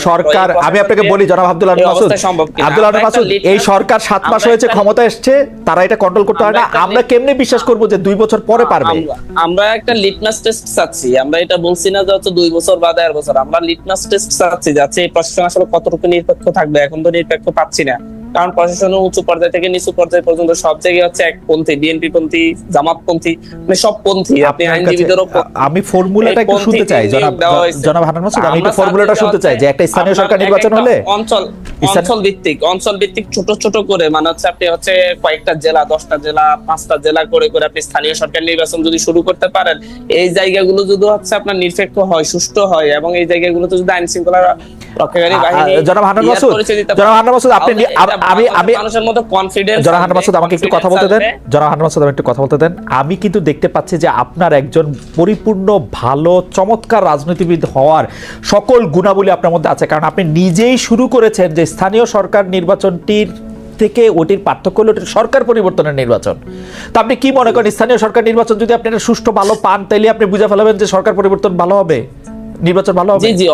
সরকার আমি আপনাকে বলি জনাব আব্দুল আলম মাসুদ? আব্দুল আলম মাসুদ এই সরকার সাত মাস হয়েছে ক্ষমতা এসছে তারা এটা কন্ট্রোল করতে পারে না। আমরা কেমনে বিশ্বাস করব যে দুই বছর পরে পারবে? আমরা- আমরা একটা লিটমাস টেস্ট চাচ্ছি। আমরা এটা বলছি না যে হচ্ছে দুই বছর বা দেড় বছর। আমরা লিটমাস টেস্ট চাচ্ছি যাচ্ছে এই প্রশাসন আসলে কতটুকু নিরপেক্ষ থাকবে? এখন তো নিরপেক্ষ পাচ্ছি না। কারণ প্রশাসনের উঁচু পর্যায় থেকে নিচু পর্যায় পর্যন্ত সব জায়গায় হচ্ছে এক পন্থী বিএনপি পন্থী জামাত পন্থী মানে সব পন্থী। আপনি আইনজীবীদেরও আমি ফর্মুলাটা একটু শুনতে চাই জনাব জনাব হানান মাসুদ আমি একটু ফর্মুলাটা শুনতে চাই যে একটা স্থানীয় সরকার নির্বাচন হলে অঞ্চল অঞ্চল ভিত্তিক অঞ্চল ভিত্তিক ছোট ছোট করে মানে হচ্ছে আপনি হচ্ছে কয়েকটা জেলা দশটা জেলা পাঁচটা জেলা করে করে আপনি স্থানীয় সরকার নির্বাচন যদি শুরু করতে পারেন এই জায়গাগুলো যদি হচ্ছে আপনার নিরপেক্ষ হয় সুষ্ঠু হয় এবং এই জায়গাগুলোতে যদি আইন শৃঙ্খলা রক্ষাকারী আ- আ- বাহিনী জনাব হান্নান মাসুদ, জনাব হান্নান মাসুদ, আপনি তাহলে নি- এটা আমি- আমি- মানুষের মধ্যে কনফিডেন্স জনাব হান্নান মাসুদ আমাকে একটু কথা বলতে দেন। জনাব হান্নান মাসুদ আমি একটু কথা বলতে দেন। আমি কিন্তু দেখতে পাচ্ছি যে আপনার একজন পরিপূর্ণ ভালো চমৎকার রাজনীতিবিদ হওয়ার সকল গুণাবলী আপনার মধ্যে আছে। কারণ আপনি নিজেই শুরু করেছেন যে স্থানীয় সরকার নির্বাচনটির থেকে ওটির পার্থক্য হলো ওটির সরকার পরিবর্তনের নির্বাচন। তো আপনি কি মনে করেন, স্থানীয় সরকার নির্বাচন যদি আপনি সুষ্ঠু, ভালো পান, তাইলে আপনি বুঝে ফেলাবেন যে সরকার পরিবর্তন ভালো হবে? নির্বাচন ভালো হবে? জি জি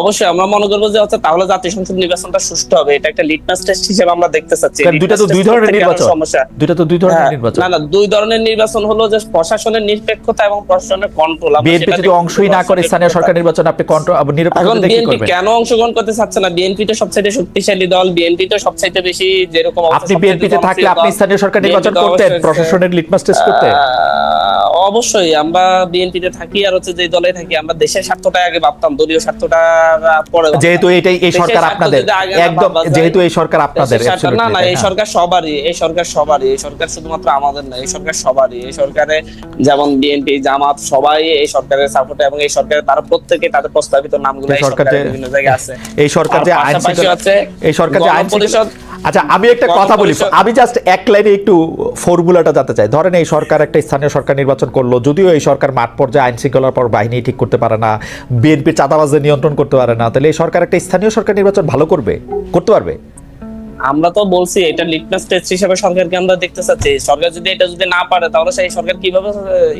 অবশ্যই আমরা মনে করব যে হচ্ছে তাহলে জাতীয় সংসদ নির্বাচনটা সুষ্ঠু হবে। এটা একটা লিটমাস টেস্ট হিসেবে আমরা দেখতে চাচ্ছি। দুইটা তো দুই ধরনের নির্বাচন। সমস্যা? দুইটা তো দুই ধরনের হ্যাঁ, নির্বাচন। না না দুই ধরনের নির্বাচন হলো যে প্রশাসনের নিরপেক্ষতা এবং প্রশাসনের কন্ট্রোল বিএনপি যদি অংশই না করে স্থানীয় সরকার নির্বাচন আপনি কন্ট্রোল নিরপেক্ষ এখন দেখে কি বিএনপি করবেন? কেন অংশগ্রহণ করতে চাচ্ছে না? বিএনপি তো সবচেয়ে শক্তিশালী দল। বিএনপি তো সবচেয়ে বেশি যেরকম আপনি সবচেয়ে বিএনপিতে থাকলে আপনি স্থানীয় সরকার নির্বাচন করতেন প্রশাসনের লিটমাস টেস্ট করতে? অবশ্যই আমরা বিএনপিতে থাকি আর হচ্ছে যে দলে থাকি আমরা দেশের স্বার্থটা আগে ভাবতাম দলীয় স্বার্থটা পরে যেহেতু এটাই এই সরকার আপনাদের একদম যেহেতু এই সরকার আপনাদের না না এই সরকার সবারই এই সরকার সবারই এই সরকার শুধুমাত্র আমাদের না এই সরকার সবারই এই সরকারে যেমন বিএনপি জামাত সবাই এই সরকারের সাপোর্টে এবং এই সরকারে তারা প্রত্যেকে তাদের প্রস্তাবিত নামগুলো এই এই সরকার সরকারের বিভিন্ন জায়গায় আছে। এই সরকার যে আইন শৃঙ্খলা- এই সরকার যে আইন শৃঙ্খলা- আচ্ছা আমি একটা কথা বলি। আমি জাস্ট এক লাইনে একটু ফর্মুলাটা জানতে চাই। ধরেন এই সরকার একটা স্থানীয় সরকার নির্বাচন করল। যদিও এই সরকার মাঠ পর্যায়ে আইন শৃঙ্খলার পর বাহিনী ঠিক করতে পারে না বিএনপির চাঁদাবাজদের নিয়ন্ত্রণ করতে পারে না, তাহলে এই সরকার একটা স্থানীয় সরকার নির্বাচন ভালো করবে? করতে পারবে? আমরা তো বলছি এটা লিটমাস টেস্ট হিসেবে সরকারকে আমরা দেখতে চাচ্ছি। সরকার যদি এটা যদি না পারে তাহলে সেই সরকার কীভাবে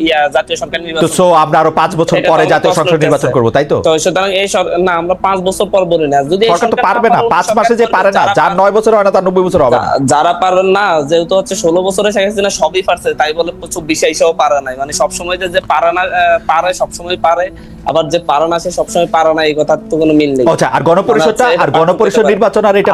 ইয়া জাতীয় সরকার নির্বাচন সো আমরা আরও পাঁচ বছর পরে জাতীয় সংসদ নির্বাচন করব তাই তো? তো সুতরাং এই না আমরা পাঁচ বছর পর বলি না। যদি সরকার তো পারবে না পারে, পাঁচ মাসে যে পারে না যারা যার নয় বছর হয় না তার নব্বই বছর হবে যারা পারেন না যেহেতু হচ্ছে ষোলো বছরে শেখ হাসিনা সবই পারছে তাই বলে চব্বিশে এসেও পারে নাই। মানে সবসময় যে যে পারে না পারে সবসময় পারে আবার যে পারে না সে সবসময় এই কথার তো কোনো মিল নেই। আচ্ছা আর গণপরিষদটা মানে আর গণপরিষদ নির্বাচন আর এটা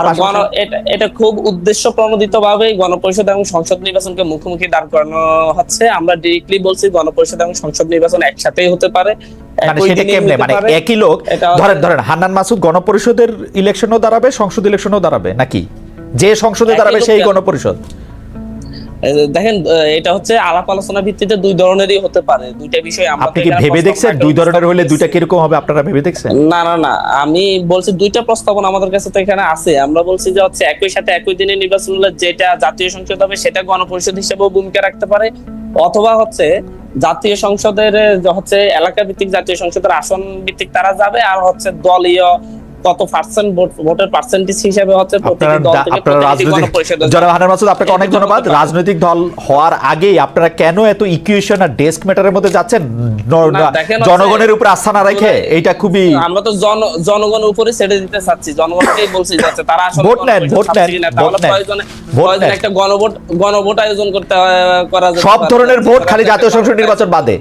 এটা- খুব উদ্দেশ্য প্রণোদিত ভাবে গণপরিষদ এবং সংসদ নির্বাচনকে মুখোমুখি দাঁড় করানো হচ্ছে। আমরা ডিরেক্টলি বলছি গণপরিষদ এবং সংসদ নির্বাচন একসাথেই হতে পারে মানে একই সেটা কেমনে? মানে একই লোক ধরেন ধরেন হান্নান মাসুদ গণপরিষদের ইলেকশনও দাঁড়াবে সংসদ ইলেকশনও দাঁড়াবে নাকি? যে সংসদে দাঁড়াবে সেই গণপরিষদ। দেখেন এটা হচ্ছে আলাপ আলোচনা ভিত্তিতে দুই ধরনেরই হতে পারে। দুইটা বিষয় আমরা আপনি কি ভেবে দেখছেন? দুই ধরনের হলে দুইটা কীরকম হবে? আপনারা ভেবে দেখছেন? না না না। আমি বলছি দুইটা প্রস্তাবনা আমাদের কাছে তো এখানে আছে। আমরা বলছি যে হচ্ছে একই সাথে একই দিনে নির্বাচন হলে যেটা জাতীয় সংসদ হবে সেটা গণপরিষদ হিসেবেও ভূমিকা রাখতে পারে। অথবা হচ্ছে জাতীয় সংসদের হচ্ছে এলাকা ভিত্তিক জাতীয় সংসদের আসন ভিত্তিক তারা যাবে আর হচ্ছে দলীয় কত পার্সেন্ট ভোটের পার্সেন্টেজ হিসেবে হচ্ছে প্রতিটি দল থেকে জনাব। মাসুদ আপনাকে অনেক ধন্যবাদ। রাজনৈতিক দল হওয়ার আগেই আপনারা কেন এত ইকুয়েশন আর ডেস্ক ম্যাটারের মধ্যে যাচ্ছেন? জনগণের উপর আস্থা না রেখে এইটা খুবই আমরা তো জন জনগণের উপরে ছেড়ে দিতে চাচ্ছি। জনগণকেই বলছি যে হচ্ছে তারা আসলে ভোট নেন, ভোট নেন, ভোট নেন। প্রয়োজনে ভোট নেন। একটা গণভোট গণভোট আয়োজন করতে করা সব ধরনের ভোট খালি জাতীয় সংসদ নির্বাচন বাদে।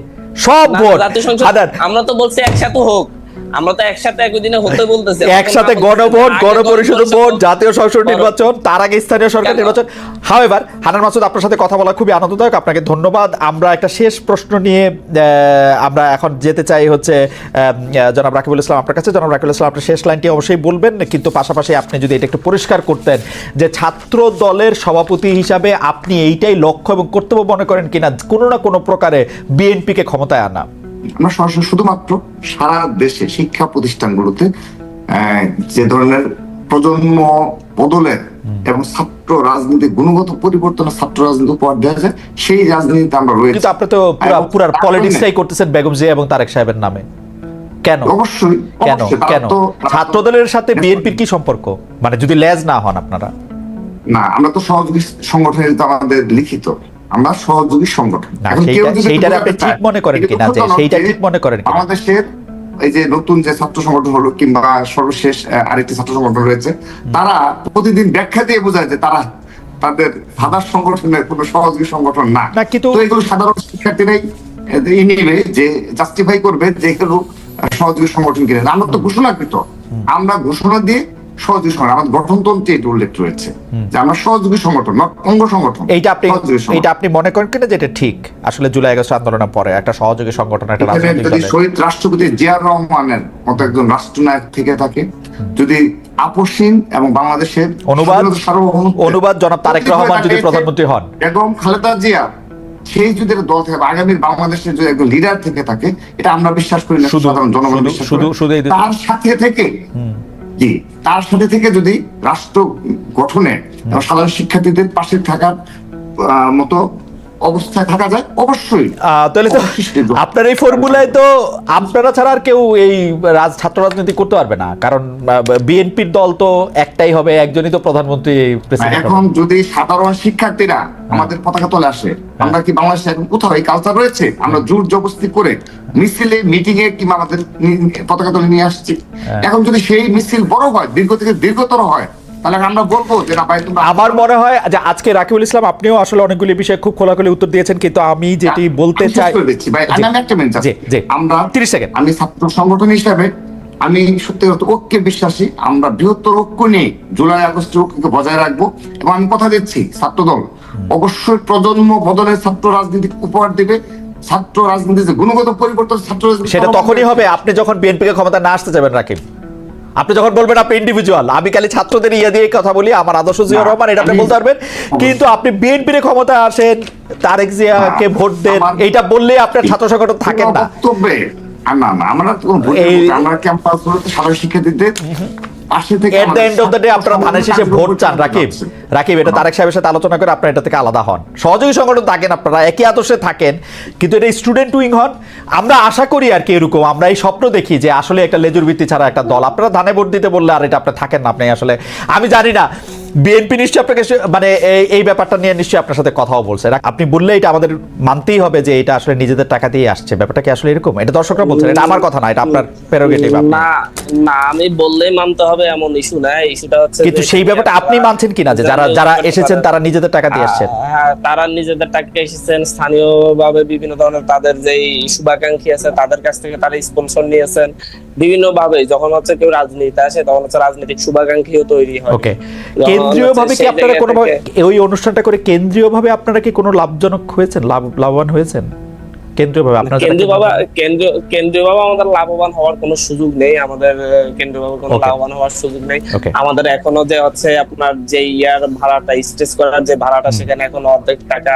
সব ভোট। জাতীয় সংসদ আমরা তো বলছি একসাথে হোক। আমরা তো একসাথে একই দিনে হতে বলতেছি। একসাথে গণভোট গণপরিষদ ভোট জাতীয় সংসদ নির্বাচন তার আগে স্থানীয় সরকার নির্বাচন। হাওয়েভার হানান মাসুদ আপনার সাথে কথা বলা খুবই আনন্দদায়ক। আপনাকে ধন্যবাদ। আমরা একটা শেষ প্রশ্ন নিয়ে আমরা এখন যেতে চাই হচ্ছে জনাব রাকিবুল ইসলাম আপনার কাছে। জনাব রাকিবুল ইসলাম আপনার শেষ লাইনটি অবশ্যই বলবেন কিন্তু পাশাপাশি আপনি যদি এটা একটু পরিষ্কার করতেন যে ছাত্র দলের সভাপতি হিসাবে আপনি এইটাই লক্ষ্য এবং কর্তব্য মনে করেন কিনা কোনো না কোনো প্রকারে বিএনপিকে ক্ষমতায় আনা। আমরা সরাসরি শুধুমাত্র সারা দেশে শিক্ষা প্রতিষ্ঠানগুলোতে যে ধরনের প্রজন্ম বদলের এবং ছাত্র রাজনীতি গুণগত পরিবর্তনের ছাত্র রাজনীতি উপহার দেওয়া যায় সেই রাজনীতিতে আমরা রয়েছি। কিন্তু আপনি তো পুরা পলিটিক্সটাই করতেছেন বেগম জিয়া এবং তারেক সাহেবের নামে। কেন? অবশ্যই কেন? কেন? ছাত্র দলের সাথে বিএনপির কি সম্পর্ক? মানে যদি লেজ না হন আপনারা। না আমরা তো সহযোগী সংগঠন এটা তো আমাদের লিখিত। আমরা সহযোগী সংগঠন। না, এখন কেউ সেইটা- যদি সেইটারে বোঝাতে আপনি ঠিক মনে করেন কিনা? যে সেইটা ঠিক মনে করেন কিনা? বাংলাদেশের এই যে নতুন যে ছাত্র সংগঠন হলো কিংবা সর্বশেষ আরেকটি ছাত্র সংগঠন রয়েছে তারা প্রতিদিন ব্যাখ্যা দিয়ে বোঝায় যে তারা তাদের ফাদার সংগঠনের কোনো সহযোগী সংগঠন না। কিন্তু- এগুলো সাধারণ শিক্ষার্থীরাই নিবে যে জাস্টিফাই করবে যে এগুলো সহযোগী সংগঠন কিনে। আমরা তো ঘোষণাকৃত। আমরা ঘোষণা দিয়ে সহযোগী সংগঠন আমাদের গঠনতন্ত্রে এটা উল্লেখ রয়েছে যে আমরা সহযোগী সংগঠন অঙ্গ সংগঠন আপনি আপনি মনে করেন কিনা যে এটা ঠিক? আসলে জুলাই আগস্ট আন্দোলনের পরে একটা সহযোগী সংগঠন একটা রাজনৈতিক যদি শহীদ রাষ্ট্রপতি জিয়ার রহমানের মতো একজন রাষ্ট্রনায়ক থেকে থাকে যদি আপসীন এবং বাংলাদেশের অনুবাদ অনুবাদ জনাব তারেক রহমান যদি প্রধানমন্ত্রী হন। বেগম খালেদা জিয়া সেই যদি একটা দল থেকে আগামী বাংলাদেশের যদি একজন লিডার থেকে থাকে এটা আমরা বিশ্বাস করি না সাধারণ জনগণ বিশ্বাস শুধু- তার সাথে থেকে জি। তার সাথে থেকে যদি রাষ্ট্র গঠনে সাধারণ শিক্ষার্থীদের পাশে থাকার মতো অবস্থায় থাকা যায় অবশ্যই। তাহলে তো আপনার এই ফর্মুলায় তো আপনারা ছাড়া আর কেউ এই রাজ ছাত্র রাজনীতি করতে পারবে না। কারণ বিএনপির দল তো একটাই হবে একজনই তো প্রধানমন্ত্রী এখন যদি সাধারণ শিক্ষার্থীরা আমাদের পতাকা তলে আসে আমরা কি বাংলাদেশে এখন কোথাও এই কালচার রয়েছে? আমরা জোর জবরদস্তি করে মিছিলে মিটিং এ কিংবা আমাদের পতাকা তলে নিয়ে আসছি। এখন যদি সেই মিছিল বড় হয় দীর্ঘ থেকে দীর্ঘতর হয় তাহলে আমরা বলব যে না ভাই তোমরা আমার মনে হয় যে আজকে রাকিবুল ইসলাম আপনিও আসলে অনেকগুলি বিষয়ে খুব খোলাখুলি উত্তর দিয়েছেন কিন্তু আমি যেটি বলতে চাই ভাই আমি একটা মিনিট জি, জি। আমরা 30 সেকেন্ড। আমি ছাত্র সংগঠন হিসাবে আমি সত্যি ঐক্যে বিশ্বাসী আমরা বৃহত্তর ঐক্য নিয়ে জুলাই আগস্টের ঐক্যকে বজায় রাখব এবং আমি কথা দিচ্ছি ছাত্রদল অবশ্যই প্রজন্ম বদলের ছাত্র রাজনীতি উপহার দিবে ছাত্র রাজনীতির যে গুণগত পরিবর্তন ছাত্র রাজনীতি সেটা তখনই হবে আপনি যখন বিএনপিকে ক্ষমতা না আসতে যাবেন রাকিব আপনি যখন বলবেন আপনি ইন্ডিভিজুয়াল আমি খালি ছাত্রদের ইয়ে দিয়ে কথা বলি আমার আদর্শ জিয়া রহমান এটা আপনি বলতে পারবেন। কিন্তু আপনি বিএনপির ক্ষমতা আসেন তারেক জিয়াকে ভোট দেন এইটা বললে আপনার ছাত্র সংগঠন থাকেন না। না না আমরা। আমরা ক্যাম্পাস সাধারণ শিক্ষার্থীদের পাশে থেকে at the end of the day আপনারা ধানের শেষে ভোট চান রাকিব। রাকিব এটা তারেক সাহেবের সাথে আলোচনা করে আপনারা এটা থেকে আলাদা হন। সহযোগী সংগঠন থাকেন আপনারা একই আদর্শে থাকেন কিন্তু এটা স্টুডেন্ট উইং হন। আমরা আশা করি আর কি এরকম আমরা এই স্বপ্ন দেখি যে আসলে একটা লেজুর ভিত্তি ছাড়া একটা দল। আপনারা ধানে ভোট দিতে বললে আর এটা আপনি থাকেন না আপনি আসলে। আমি জানি না বিএনপি নিশ্চয়ই আপনাকে মানে এই- ব্যাপারটা নিয়ে নিশ্চয়ই আপনার সাথে কথাও বলছে। আপনি বললে এটা আমাদের মানতেই হবে যে এটা আসলে নিজেদের টাকা দিয়ে আসছে। ব্যাপারটা কি আসলে এরকম? এটা দর্শকরা বলছেন এটা আমার কথা না এটা আপনার প্রেরোগেটিভ না না আমি বললেই মানতে হবে এমন ইস্যু না ইস্যুটা হচ্ছে কিন্তু সেই ব্যাপারটা আপনি মানছেন কিনা যে যারা যারা এসেছেন তারা নিজেদের টাকা দিয়ে আসছেন। হ্যাঁ তারা নিজেদের টাকা এসেছেন। স্থানীয়ভাবে বিভিন্ন ধরনের তাদের যে শুভাকাঙ্ক্ষী আছে তাদের কাছ থেকে তারা স্পন্সর নিয়েছেন। বিভিন্ন ভাবে যখন হচ্ছে কেউ রাজনীতি আসে তখন হচ্ছে রাজনৈতিক শুভাকাঙ্ক্ষীও তৈরি হয়। ওকে। যখন কেন্দ্রীয় ভাবে কি আপনারা কোনো ওই অনুষ্ঠানটা করে কেন্দ্রীয় ভাবে আপনারা কি কোনো লাভজনক হয়েছেন লাভ লাভবান হয়েছেন? কেন্দ্রীয় ভাবে আপনারা কেন্দ্রীয় কেন্দ্রীয়- বাবা কেন্দ্রীয় কেন্দ্রীয় বাবা আমাদের লাভবান হওয়ার কোনো সুযোগ নেই আমাদের কেন্দ্রীয়ভাবে কেন্দ্রীয় বাবা কোনো লাভবান হওয়ার সুযোগ নেই। আমাদের এখনও যে হচ্ছে আপনার যে ইয়ার ভাড়াটা স্টেজ করার যে ভাড়াটা সেখানে এখনও অর্ধেক টাকা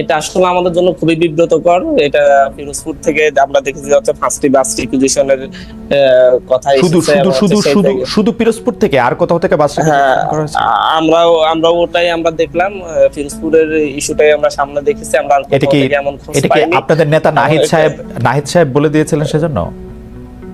এটা আসলে আমাদের জন্য খুবই বিব্রতকর। এটা ফিরোজপুর থেকে আমরা দেখেছি হচ্ছে ফার্স্টটি বাস রিকুইজিশনের কথা শুধু শুধু শুধু শুধু শুধু পিরোজপুর থেকে আর কোথাও থেকে বাস হ্যাঁ আমরাও আমরা ওটাই আমরা দেখলাম। ফিরোজপুরের ইস্যুটাই আমরা সামনে দেখেছি। আমরা এটা কি এটা কি। আপনাদের নেতা নাহিদ সাহেব নাহিদ সাহেব বলে দিয়েছিলেন সেজন্য?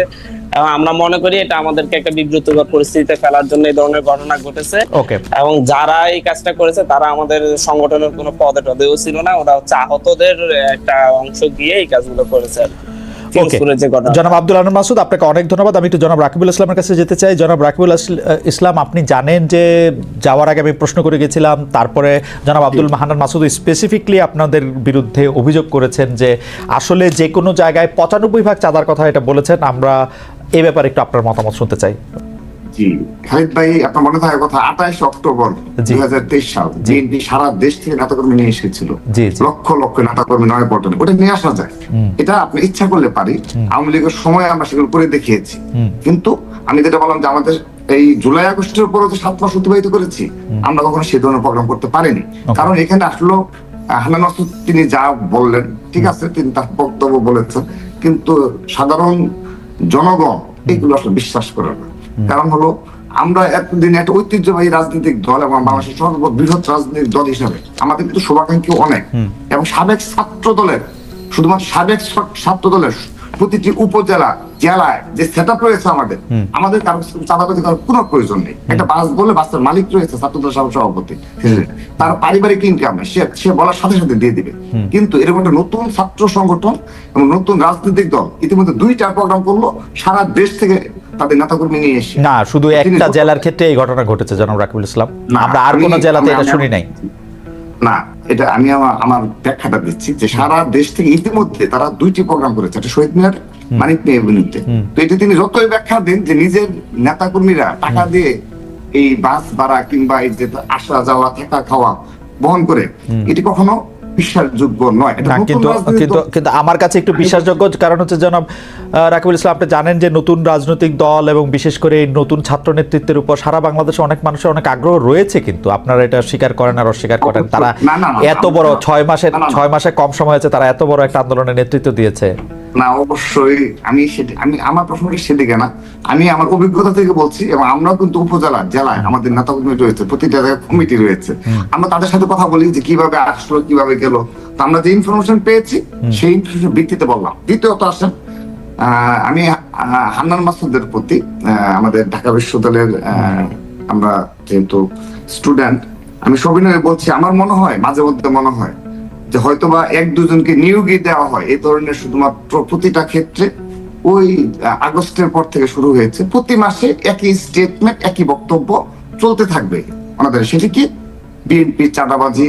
হয়েছে। এবং আমরা মনে করি এটা আমাদেরকে একটা বিব্রতকর পরিস্থিতিতে ফেলার জন্য এই ধরনের ঘটনা ঘটেছে। ওকে এবং যারা এই কাজটা করেছে তারা আমাদের সংগঠনের কোনো পদে টদেও ছিল না। ওরা হচ্ছে আহতদের একটা অংশ গিয়ে এই কাজগুলো করেছে আর জনাব আব্দুল আনন্দ মাসুদ আপনাকে অনেক ধন্যবাদ। আমি একটু জনাব রাকিবুল ইসলামের কাছে যেতে চাই। জনাব রাকিবুল ইসলাম আপনি জানেন যে যাওয়ার আগে আমি প্রশ্ন করে গেছিলাম তারপরে জনাব আব্দুল মাহানান মাসুদ স্পেসিফিকলি আপনাদের বিরুদ্ধে অভিযোগ করেছেন যে আসলে যে কোনো জায়গায় পঁচানব্বই ভাগ চাঁদার কথা এটা বলেছেন। আমরা এ ব্যাপারে একটু আপনার মতামত শুনতে চাই। জি। খালিদ ভাই আপনার মনে থাকার কথা আঠাশ অক্টোবর দুই হাজার তেইশ সাল। বিএনপি সারা দেশ থেকে নেতাকর্মী নিয়ে এসেছিল। লক্ষ লক্ষ নেতাকর্মী নয় পটনে ওটা নিয়ে আসা যায়। এটা আপনি ইচ্ছা করলে পারি আওয়ামী লীগের সময় আমরা সেগুলো করে দেখিয়েছি। কিন্তু আমি যেটা বললাম যে আমাদের এই জুলাই আগস্টের পরে যে সাত মাস অতিবাহিত করেছি আমরা কখনো সে ধরনের প্রোগ্রাম করতে পারিনি। কারণ এখানে আসলো মাসুদ তিনি যা বললেন ঠিক আছে তিনি তার বক্তব্য বলেছেন কিন্তু সাধারণ জনগণ এগুলো আসলে বিশ্বাস করে না। কারণ হলো আমরা এতদিন একটা ঐতিহ্যবাহী রাজনৈতিক দল এবং বাংলাদেশের সর্ববৃহৎ রাজনৈতিক দল হিসাবে আমাদের কিন্তু শুভাকাঙ্ক্ষী অনেক। এবং সাবেক ছাত্র দলের শুধুমাত্র সাবেক ছাত্র দলের প্রতিটি উপজেলা জেলায় যে সেট রয়েছে আমাদের আমাদের কারও চাঁদাবাজি করার কোনো প্রয়োজন নেই। একটা বাস বলে বাসের মালিক রয়েছে ছাত্রদল সভাপতি তার পারিবারিক ইনকাম সে সে বলার সাথে সাথে দিয়ে দিবে। কিন্তু এরকম একটা নতুন ছাত্র সংগঠন এবং নতুন রাজনৈতিক দল ইতিমধ্যে দুইটা প্রোগ্রাম করল। সারা দেশ থেকে তাদের নেতাকর্মী নিয়ে এসে। না শুধু একটা জেলার ক্ষেত্রে এই ঘটনা ঘটেছে জনাব রাকিবুল ইসলাম। আমরা আর কোনো জেলাতে এটা শুনি নাই। না এটা আমি আমার ব্যাখ্যাটা দিচ্ছি যে সারা দেশ থেকে ইতিমধ্যে তারা দুইটি প্রোগ্রাম করেছে একটা শহীদ মিনার মানিক মেয়ে বিরুদ্ধে। তো এটি তিনি যতই ব্যাখ্যা দিন যে নিজের নেতা কর্মীরা টাকা দিয়ে এই বাস ভাড়া কিংবা এই যে আসা যাওয়া থাকা খাওয়া বহন করে এটি কখনো বিশ্বাসযোগ্য নয়। কিন্তু কিন্তু কিন্তু আমার কাছে একটু বিশ্বাসযোগ্য কারণ হচ্ছে জনাব রাকিবুল ইসলাম আপনি জানেন যে নতুন রাজনৈতিক দল এবং বিশেষ করে এই নতুন ছাত্র নেতৃত্বের উপর সারা বাংলাদেশে অনেক মানুষের অনেক আগ্রহ রয়েছে কিন্তু। আপনারা এটা স্বীকার করেন আর অস্বীকার করেন। তারা এত বড় ছয় না। ছয় মাসে কম সময় হয়েছে তারা এত বড় একটা আন্দোলনের নেতৃত্ব দিয়েছে। না অবশ্যই। আমি সেটি আমি আমার প্রশ্নটা সেদিকে না। আমি আমার অভিজ্ঞতা থেকে বলছি এবং আমরাও কিন্তু উপজেলা জেলায় আমাদের নেতা কর্মী রয়েছে প্রতিটা জায়গায় কমিটি রয়েছে। আমরা তাদের সাথে কথা বলি যে কীভাবে আসলো কীভাবে গেল। তো আমরা যে ইনফরমেশন পেয়েছি সেই ইনফরমেশন ভিত্তিতে বললাম। দ্বিতীয়ত আসেন আমি হান্নান মাসুদের প্রতি আমাদের ঢাকা বিশ্ববিদ্যালয়ের আমরা যেহেতু স্টুডেন্ট আমি সবিনয়ে বলছি আমার মনে হয় মাঝে মধ্যে মনে হয় যে হয়তোবা এক দুজনকে নিয়োগই দেওয়া হয় এই ধরনের শুধুমাত্র প্রতিটা ক্ষেত্রে ওই আগস্টের পর থেকে শুরু হয়েছে। প্রতি মাসে একই স্টেটমেন্ট একই বক্তব্য চলতে থাকবে। ওনাদের সেটি কি? বিএনপি চাঁদাবাজি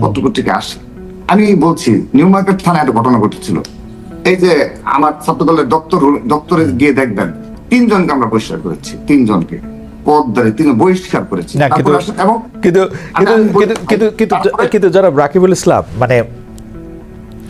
পত্রপত্রিকা আসে। আমি বলছি নিউ মার্কেট থানায় একটা ঘটনা ঘটেছিল। এই যে আমার ছাত্রদলের দপ্তর দপ্তরে গিয়ে দেখবেন তিনজনকে আমরা বহিষ্কার করেছি তিনজনকে। তিনি বহিষ্কার করেছি। না কিন্তু এবং কিন্তু কিন্তু কিন্তু জনাব রাকিবুল ইসলাম মানে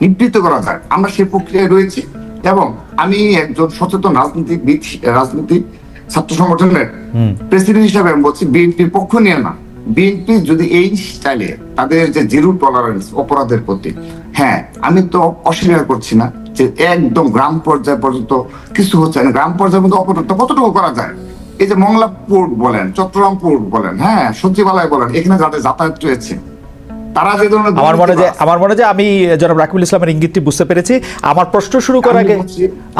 নিবৃত্ত করা যায়। আমরা সেই প্রক্রিয়ায় রয়েছি এবং আমি একজন সচেতন রাজনীতিবিদ রাজনীতি ছাত্র সংগঠনের প্রেসিডেন্ট হিসাবে আমি বলছি বিএনপির পক্ষ নিয়ে না। বিএনপি যদি এই স্টাইলে তাদের যে জিরো টলারেন্স অপরাধের প্রতি হ্যাঁ আমি তো অস্বীকার করছি না যে একদম গ্রাম পর্যায় পর্যন্ত কিছু হচ্ছে না। গ্রাম পর্যায়ে মধ্যে অপরাধটা কতটুকু করা যায়? এই যে মংলা পোর্ট বলেন চট্টগ্রাম পোর্ট বলেন হ্যাঁ সচিবালয় বলেন এখানে যাদের যাতায়াত রয়েছে তারা যে ধরনের আমার মনে যে আমার মনে যে আমি জনাব রাকিবুল ইসলামের ইঙ্গিতটি বুঝতে পেরেছি। আমার প্রশ্ন শুরু করার আগে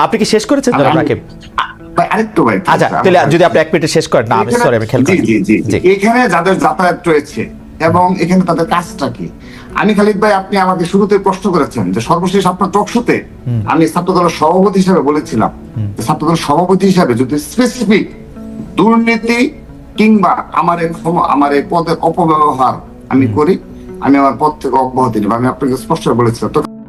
আপনি কি শেষ করেছেন জনাব রাকিব? আরেকটু ভাই আচ্ছা তাহলে যদি আপনি এক মিনিটে শেষ করেন। না আমি সরি আমি খেয়াল জি জি জি। এখানে যাদের যাতায়াত রয়েছে এবং এখানে তাদের কাজটা কি? আমি খালিদ ভাই আপনি আমাকে শুরুতে প্রশ্ন করেছেন যে সর্বশেষ আপনার টকশোতে আমি ছাত্রদলের সভাপতি হিসেবে বলেছিলাম যে ছাত্রদলের সভাপতি হিসেবে যদি স্পেসিফিক দুর্নীতি কিংবা আমার আমার এই পদের অপব্যবহার আমি করি আমি আমার পদ থেকে অব্যাহতি নেব। আমি আপনাকে স্পষ্ট বলেছিলাম।